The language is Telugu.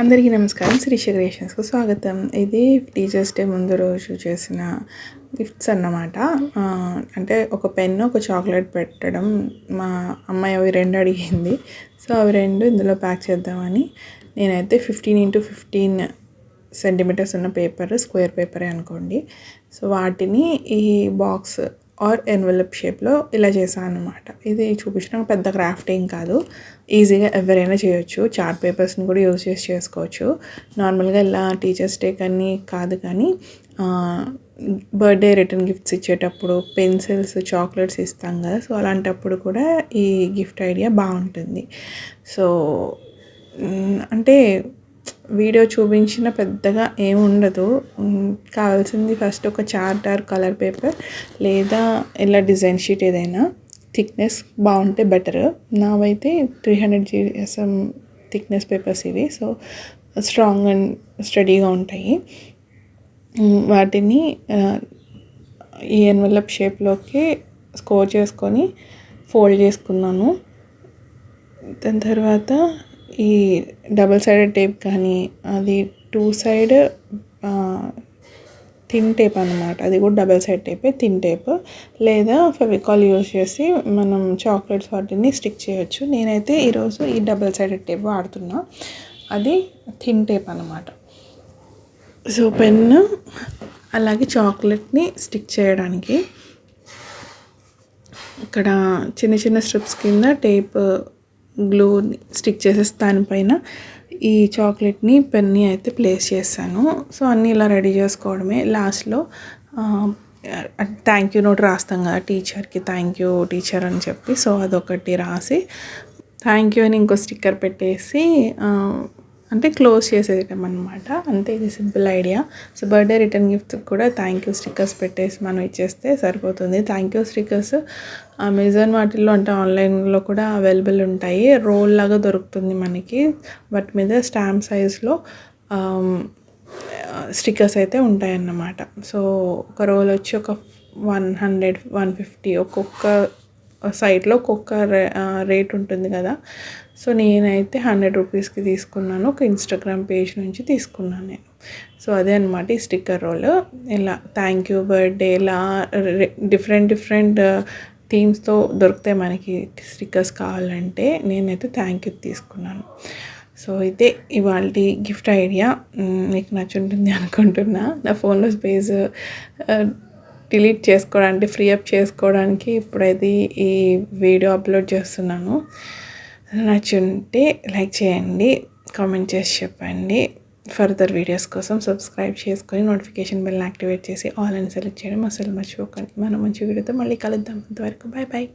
అందరికీ నమస్కారం. శ్రీష క్రియేషన్స్కు స్వాగతం. ఇది టీచర్స్ డే ముందు రోజు చేసిన గిఫ్ట్స్ అన్నమాట. అంటే ఒక పెన్ను ఒక చాక్లెట్ పెట్టడం మా అమ్మాయి అవి రెండు అడిగింది. సో అవి రెండు ఇందులో ప్యాక్ చేద్దామని నేనైతే ఫిఫ్టీన్ ఇంటూ ఫిఫ్టీన్ సెంటీమీటర్స్ ఉన్న పేపర్ స్క్వేర్ పేపరే అనుకోండి. సో వాటిని ఈ బాక్స్ ఆర్ ఎన్వెలప్ షేప్లో ఇలా చేశాను అనమాట ఇది చూపించడం పెద్ద క్రాఫ్ట్ ఏం కాదు. ఈజీగా ఎవరైనా చేయొచ్చు. చార్ట్ పేపర్స్ని కూడా యూజ్ చేసి చేసుకోవచ్చు. నార్మల్గా ఇలా టీచర్స్ డే కానీ కాదు కానీ బర్త్డే రిటర్న్ గిఫ్ట్స్ ఇచ్చేటప్పుడు పెన్సిల్స్ చాక్లెట్స్ ఇస్తాం కదా. సో అలాంటప్పుడు కూడా ఈ గిఫ్ట్ ఐడియా బాగుంటుంది. సో అంటే వీడియో చూపించిన పెద్దగా ఏమి ఉండదు. కావాల్సింది ఫస్ట్ ఒక చార్ట్ ఆర్ కలర్ పేపర్ లేదా ఇలా డిజైన్ షీట్ ఏదైనా. థిక్నెస్ బాగుంటే better నావైతే three hundred GSM thickness papers ఇవి. సో స్ట్రాంగ్ అండ్ స్టడీగా ఉంటాయి. వాటిని ఈ ఎన్వలప్ షేప్లోకి స్కోర్ చేసుకొని ఫోల్డ్ చేసుకున్నాను. దాని తర్వాత ఈ డబల్ సైడెడ్ టేప్ కానీ అది టూ సైడ్ థిన్ టేప్ అనమాట అది కూడా డబల్ సైడ్ టేపే థిన్ టేప్. లేదా ఫెవికాల్ యూజ్ చేసి మనం చాక్లెట్స్ వాటిని స్టిక్ చేయొచ్చు. నేనైతే ఈరోజు ఈ డబల్ సైడెడ్ టేప్ వాడుతున్నా. అది థిన్ టేప్ అనమాట సో పెన్ అలాగే చాక్లెట్ని స్టిక్ చేయడానికి. ఇక్కడ చిన్న చిన్న స్ట్రిప్స్ కింద టేప్ గ్లూ స్టిక్ చేసేసి దానిపైన ఈ చాక్లెట్ని పెన్ని అయితే ప్లేస్ చేశాను. సో అన్నీ ఇలా రెడీ చేసుకోవడమే. లాస్ట్లో థ్యాంక్ యూ నోట్ రాస్తాం కదా టీచర్కి. థ్యాంక్ యూ టీచర్ అని చెప్పి. సో అదొకటి రాసి థ్యాంక్ యూ అని ఇంకో స్టిక్కర్ పెట్టేసి అంటే క్లోజ్ చేసేయటం అనమాట అంతే ఇది simple idea. So birthday return gift కూడా థ్యాంక్ యూ స్టిక్కర్స్ పెట్టేసి మనం ఇచ్చేస్తే సరిపోతుంది. Thank you stickers. అమెజాన్ వాటిల్లో అంటే ఆన్లైన్లో కూడా అవైలబుల్ ఉంటాయి. రోల్ లాగా దొరుకుతుంది మనకి. వాటి మీద స్టాంప్ సైజ్లో స్టిక్కర్స్ అయితే ఉంటాయన్నమాట. సో ఒక రోల్ వచ్చి ఒక వన్ హండ్రెడ్ వన్ ఫిఫ్టీ ఒక్కొక్క సైట్లో ఒక్కొక్క రే- రేట్ ఉంటుంది కదా. సో నేనైతే హండ్రెడ్ రూపీస్కి తీసుకున్నాను. ఒక ఇన్స్టాగ్రామ్ పేజ్ నుంచి తీసుకున్నాను నేను. సో అదే అనమాట ఈ స్టిక్కర్ రోల్. ఇలా థ్యాంక్ యూ బర్త్డే ఇలా డిఫరెంట్ డిఫరెంట్ థీమ్స్తో దొరుకుతాయి మనకి స్టిక్కర్స్ కావాలంటే నేనైతే థ్యాంక్ యూ తీసుకున్నాను. సో అయితే ఇవాళ గిఫ్ట్ ఐడియా. మీకు నచ్చుంటుంది అనుకుంటున్నా. నా ఫోన్లో స్పేస్ డిలీట్ చేసుకోవడానికి ఫ్రీ అప్ చేసుకోవడానికి ఇప్పుడైతే ఈ వీడియో అప్లోడ్ చేస్తున్నాను. నచ్చుంటే లైక్ చేయండి కామెంట్ చేసి చెప్పండి. ఫర్దర్ వీడియోస్ కోసం సబ్స్క్రైబ్ చేసుకొని నోటిఫికేషన్ బెల్ యాక్టివేట్ చేసి ఆల్ అని సెలెక్ట్ చేయడం. అసలు మర్చిపోకండి. మనం మంచి వీడియోతో మళ్ళీ కలుద్దాం. అంతవరకు బాయ్ బాయ్